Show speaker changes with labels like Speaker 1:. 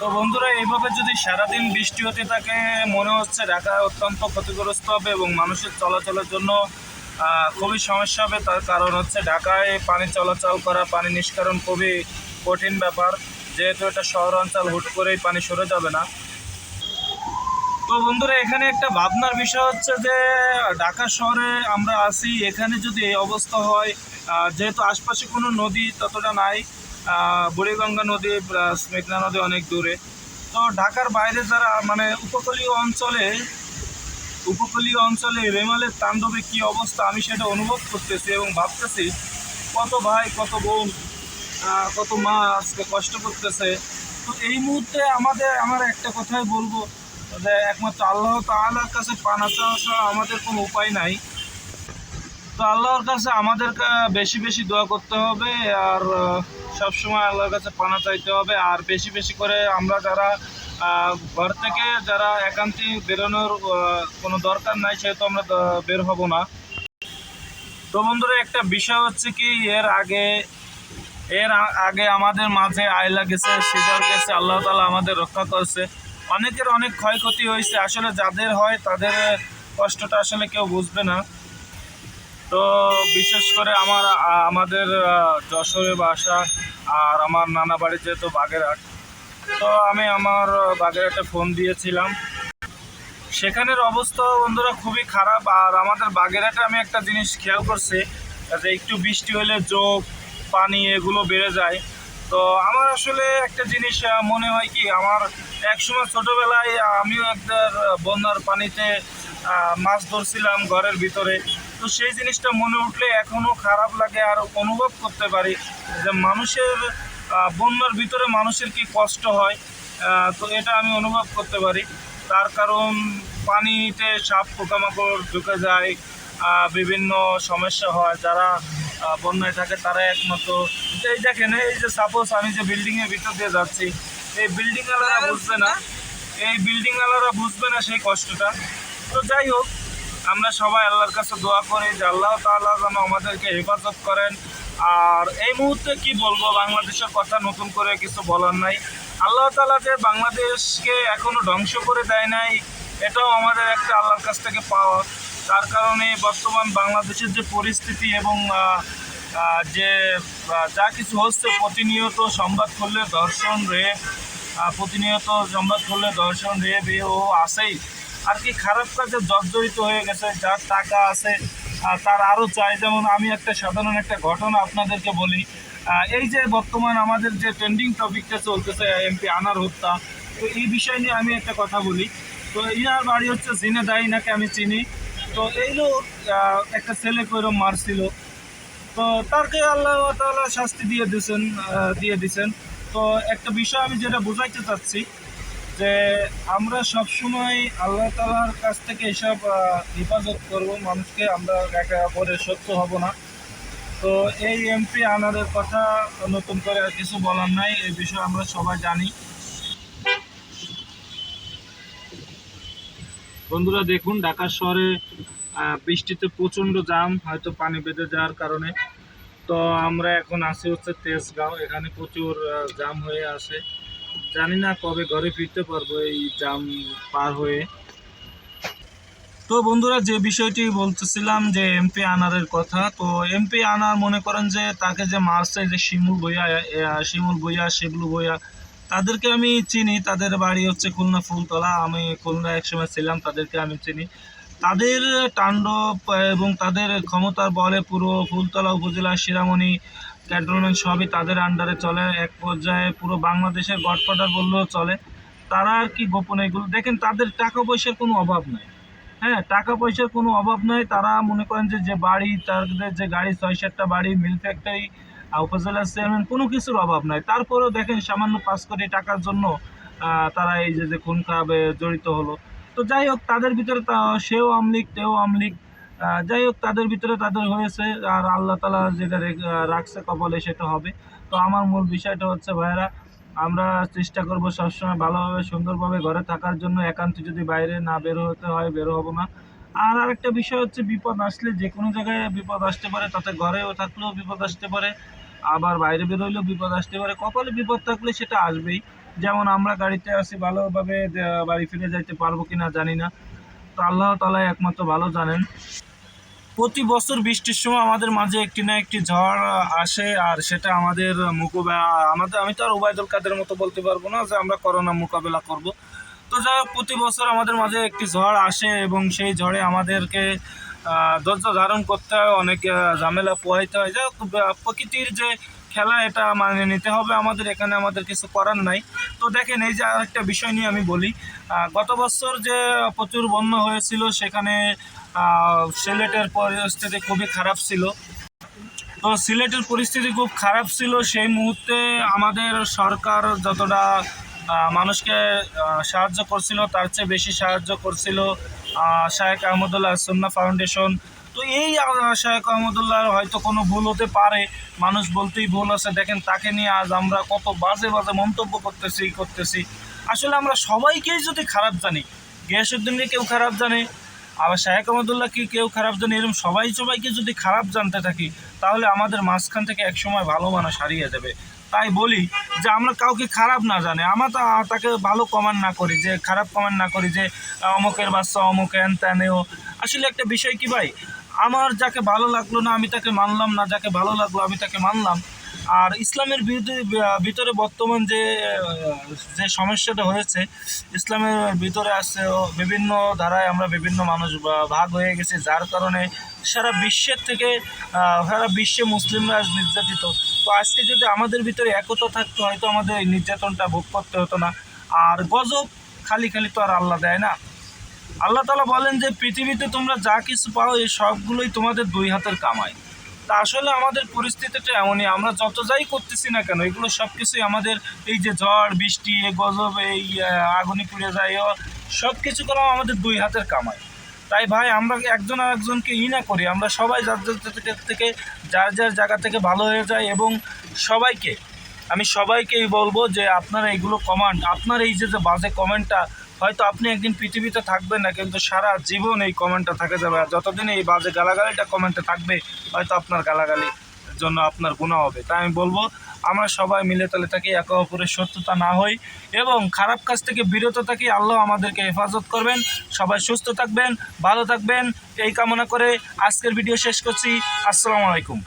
Speaker 1: তো বন্ধুরা, এইভাবে যদি সারাদিন বৃষ্টি হতে থাকে, মনে হচ্ছে ঢাকা অত্যন্ত ক্ষতিগ্রস্ত হবে এবং মানুষের চলাচলের জন্য খুবই সমস্যা হবে। তার কারণ হচ্ছে ঢাকায় পানি চলাচল করা, পানি নিষ্কারণ খুবই কঠিন ব্যাপার। যেহেতু এটা শহর অঞ্চল হুট করেই পানি সরে যাবে না। তো বন্ধুরা, এখানে একটা ভাবনার বিষয় হচ্ছে যে, ঢাকা শহরে আমরা আছি, এখানে যদি এই অবস্থা হয় যেহেতু আশপাশে কোনো নদী ততটা নাই বুড়িগঙ্গা নদী, প্লাস মেঘনা নদী অনেক দূরে। তো ঢাকার বাইরে যারা মানে উপকূলীয় অঞ্চলে উপকূলীয় অঞ্চলে রেমালের তাণ্ডবে কি অবস্থা, আমি সেটা অনুভব করতেছি এবং ভাবতেছি, কত ভাই, কত বোন কত মা আজকে কষ্ট করতেছে। তো এই মুহূর্তে আমাদের, আমার একটা কথাই বলব, যে একমাত্র আল্লাহ তাআলার কাছে পানা চাওয়া আমাদের কোনো উপায় নাই। তো আল্লাহর কাছে আমাদের বেশি বেশি দোয়া করতে হবে আর সবসময় আল্লাহর কাছে পানা চাইতে হবে। আর বেশি বেশি করে আমরা যারা ঘর থেকে যারা একান্তি বেরোনোর কোনো দরকার নাই, সেহেতু আমরা বের হব না। তো বন্ধুরা, একটা বিষয় হচ্ছে কি, এর আগে এর আগে আমাদের মাঝে আয়লা গেছে, সিজার গেছে, আল্লাহ তালা আমাদের রক্ষা করছে। অনেকের অনেক ক্ষয়ক্ষতি হয়েছে। আসলে যাদের হয়, তাদের কষ্টটা আসলে কেউ বুঝবে না। তো বিশেষ করে আমার, আমাদের যশোরে বাসা আর আমার নানা বাড়ি যেহেতু বাগেরহাট, তো আমি আমার বাগেরহাটে ফোন দিয়েছিলাম। সেখানের অবস্থা বন্ধুরা খুবই খারাপ আর আমাদের বাগেরহাটে আমি একটা জিনিস খেয়াল করছি, যে একটু বৃষ্টি হলে জোক, পানি এগুলো বেড়ে যায়। তো আমার আসলে একটা জিনিস মনে হয় কি, আমার একসময় ছোটোবেলায় আমিও একটা বন্যার পানিতে মাছ ধরছিলাম ঘরের ভিতরে। তো সেই জিনিসটা মনে উঠলে এখনও খারাপ লাগে আর অনুভব করতে পারি যে মানুষের বন্যার ভিতরে মানুষের কি কষ্ট হয় তো এটা আমি অনুভব করতে পারি। তার কারণ পানিতে সাপ পোকামাকড় ঢুকে যায় বিভিন্ন সমস্যা হয় যারা বন্যায় থাকে তারা একমাত্র। এই দেখেন এই যে সাপোজ আমি যে বিল্ডিংয়ের ভিতর দিয়ে যাচ্ছি এই বিল্ডিং ওয়ালারা বুঝবে না। এই বিল্ডিং ওয়ালারা বুঝবে না সেই কষ্টটা। তো যাই হোক আমরা সবাই আল্লাহর কাছে দোয়া করি যে আল্লাহ তাআলা যেন আমাদেরকে হেফাজত করেন। আর এই মুহূর্তে কি বলব বাংলাদেশের কথা নতুন করে কিছু বলার নাই। আল্লাহ তাআলা যে বাংলাদেশকে এখনও ধ্বংস করে দেয় নাই এটাও আমাদের একটা আল্লাহর কাছ থেকে পাওয়া। তার কারণে বর্তমান বাংলাদেশের যে পরিস্থিতি এবং যে যা কিছু হচ্ছে প্রতিনিয়ত সংবাদ করলে ধর্ষণ আহ, প্রতিনিয়ত সংবাদ করলে ধর্ষণ এ ও আসেই আর কি খারাপ কাজে জর্জরিত হয়ে গেছে যার টাকা আছে তার আরও চাই। যেমন আমি একটা সাধারণ একটা ঘটনা আপনাদেরকে বলি এই যে বর্তমান আমাদের যে ট্রেন্ডিং টপিকটা চলতেছে এমপি আনার হত্যা তো এই বিষয় নিয়ে আমি একটা কথা বলি। তো ইনার বাড়ি হচ্ছে জিনেদাই নাকি আমি চিনি। তো এই লোক একটা ছেলে কইরম মারছিল। তো তারকে আল্লাহ তালা শাস্তি দিয়ে দিয়েছেন দিয়ে দিয়েছেন তো একটা বিষয় আমি যেটা বোঝাইতে চাচ্ছি, যে আমরা সব সময় আল্লাহ তাআলার কাছ থেকে এসব হেফাজত করব, মানুষকে আমরা একা করে সত্য হব না। তো এই এমপি আনাদের কথা নতুন করে কিছু বলার নাই, এই বিষয়ে আমরা সবাই জানি। বন্ধুরা দেখুন ঢাকা শহরে বৃষ্টিতে প্রচণ্ড জাম হয়তো পানি বেঁধে যাওয়ার কারণে। তো আমরা এখন আছি হচ্ছে তেজগাঁও, এখানে প্রচুর জাম হয়ে আছে। জানি না কবে ঘরে ফিরতে পারব এই জাম পার হয়ে। তো বন্ধুরা, যে বিষয়টি বলতেছিলাম যে এমপি আনারের কথা, তো এমপি আনার মনে করেন যে তাকে যে মারছে, যে শিমুল ভইয়া শিমুল ভইয়া, শিবলু ভইয়া তাদেরকে আমি চিনি, তাদের বাড়ি হচ্ছে খুলনা ফুলতলা, আমি খুলনা একসময় ছিলাম, তাদেরকে আমি চিনি। তাদের তাণ্ডব এবং তাদের ক্ষমতার বলে পুরো ফুলতলা উপজেলা, শিরামণি, ক্যান্টনমেন্ট সবই তাদের আন্ডারে চলে। এক পর্যায়ে পুরো বাংলাদেশের গডফাদার বললেও চলে। তারা আর কি গোপনে এগুলো দেখেন, তাদের টাকা পয়সার কোনো অভাব নাই। হ্যাঁ টাকা পয়সার কোনো অভাব নাই। তারা মনে করেন যে যে বাড়ি, তাদের যে গাড়ি ছয় সাতটা বাড়ি, মিল ফ্যাক্টরি উপজেলা চেয়ারম্যান, কোনো কিছুর অভাব নাই। তারপরেও দেখেন সামান্য পাঁচ কোটি টাকার জন্য তারা এই যে যে খুন খাবে, জড়িত হলো। তো যাই হোক, তাদের ভিতরে সেও আমলিক, তেও আমলিক। যাই হোক, তাদের ভিতরে তাদের হয়েছে, আর আল্লাহ তালা যেটা রেখ- রাখছে কপালে, সেটা হবে। তো আমার মূল বিষয়টা হচ্ছে, ভাইয়েরা, আমরা চেষ্টা করব সবসময় ভালোভাবে, সুন্দরভাবে ঘরে থাকার জন্য। একান্ত যদি বাইরে না বের হতে হয়, বের হব না। আর আরেকটা বিষয় হচ্ছে বিপদ আসলে যে কোনো জায়গায় বিপদ আসতে পারে, তাতে ঘরেও থাকলেও বিপদ আসতে পারে, আবার বাইরে বেরোইলেও বিপদ আসতে পারে। কপালে বিপদ থাকলে সেটা আসবেই। যেমন আমরা গাড়িতে আছি, ভালোভাবে বাড়ি ফিরে যাইতে পারব কি না জানি না। তো আল্লাহ তালা একমাত্র ভালো জানেন। প্রতি বছর বৃষ্টির সময় আমাদের মাঝে একটি না একটি ঝড় আসে, আর সেটা আমাদের মোকাবেলা আমাদের আমি তো আর উবায়দুল কাদের মতো বলতে পারব না যে আমরা করোনা মোকাবেলা করব। তো যাই হোক, প্রতি বছর আমাদের মাঝে একটি ঝড় আসে এবং সেই ঝড়ে আমাদেরকে ধৈর্য ধারণ করতে হয়, অনেক ঝামেলা পোহাইতে হয়। যাই হোক প্রকৃতির যে খেলা, এটা মানে নিতে হবে। আমাদের এখানে আমাদের কিছু করার নাই। তো দেখেন, এই যে আরেকটা বিষয় নিয়ে আমি বলি গত বছর যে প্রচুর বন্যা হয়েছিল, সেখানে সিলেটের পরিস্থিতি খুবই খারাপ ছিল। তো সিলেটের পরিস্থিতি খুব খারাপ ছিল। সেই মুহূর্তে আমাদের সরকার যতটা মানুষকে সাহায্য করছিল, তার চেয়ে বেশি সাহায্য করছিল শায়েক আহমদুল্লাহ সুন্না ফাউন্ডেশন। তো এই শায়েক আহমদুল্লাহর হয়তো কোনো ভুল হতে পারে, মানুষ বলতেই ভুল আছে। দেখেন, তাকে নিয়ে আজ আমরা কত বাজে বাজে মন্তব্য করতেছি করতেছি। আসলে আমরা সবাইকেই যদি খারাপ জানি গিয়াসুদ্দিনকে কেউ খারাপ জানে, আবার শাহেক আহমদুল্লাহ কি কেউ খারাপ জানে এরকম সবাই সবাইকে যদি খারাপ জানতে থাকি, তাহলে আমাদের মাঝখান থেকে একসময় ভালো মানুষ হারিয়ে যাবে। তাই বলি যে আমরা কাউকে খারাপ না জানে। আমরা তো তাকে ভালো কমান্ড না করি, যে খারাপ কমান্ড না করি যে অমুকের বাচ্চা, অমুক এন ত্যানেও আসলে একটা বিষয় কি ভাই? আমার যাকে ভালো লাগল না, আমি তাকে মানলাম না, যাকে ভালো লাগল আমি তাকে মানলাম। আর ইসলামের ভিতরে বর্তমান যে যে সমস্যাটা হয়েছে, ইসলামের ভিতরে আছে বিভিন্ন ধারায় আমরা বিভিন্ন মানুষ ভাগ হয়ে গেছি, যার কারণে সারা বিশ্বের থেকে সারা বিশ্বে মুসলিমরা নির্যাতিত। তো আজকে যদি আমাদের ভিতরে একতা থাকতো, হয়তো আমাদের এই নির্যাতনটা ভোগ করতে হতো না। আর গজব খালি খালি তো আর আল্লাহ দেয় না। আল্লাহ তালা বলেন যে, পৃথিবীতে তোমরা যা কিছু পাও, এই সবগুলোই তোমাদের দুই হাতের কামাই। তা আসলে আমাদের পরিস্থিতিটা এমনই। আমরা যত যাই করতেছি না কেন, এগুলো সব কিছুই আমাদের এই যে ঝড়, বৃষ্টি গজব, এই আগুনে পুড়ে যায় সব কিছু করা আমাদের দুই হাতের কামাই। তাই ভাই, আমরা একজন আর একজনকে ই না করি, আমরা সবাই যার যার থেকে- যার যার জায়গা থেকে ভালো হয়ে যায় এবং সবাইকে, আমি সবাইকেই বলব যে আপনারা এইগুলো কমেন্ট আপনার এই যে যে বাজে কমেন্টটা হয়তো আপনি একদিন পৃথিবীতে থাকবেন না, কিন্তু সারা জীবন এই কমেন্টটা থাকে যাবে। আর যতদিন এই বাজে গালাগালিটা কমেন্টে থাকবে, হয়তো আপনার গালাগালি জন্য আপনার গুণা হবে। তাই আমি বলব, আমরা সবাই মিলে তালে থাকি, একে অপরের শত্রুতা না হই। এবং খারাপ কাজ থেকে বিরত থাকি, আল্লাহ আমাদেরকে হেফাজত করবেন। সবাই সুস্থ থাকবেন, ভালো থাকবেন। এই কামনা করে আজকের ভিডিও শেষ করছি। আসসালামু আলাইকুম।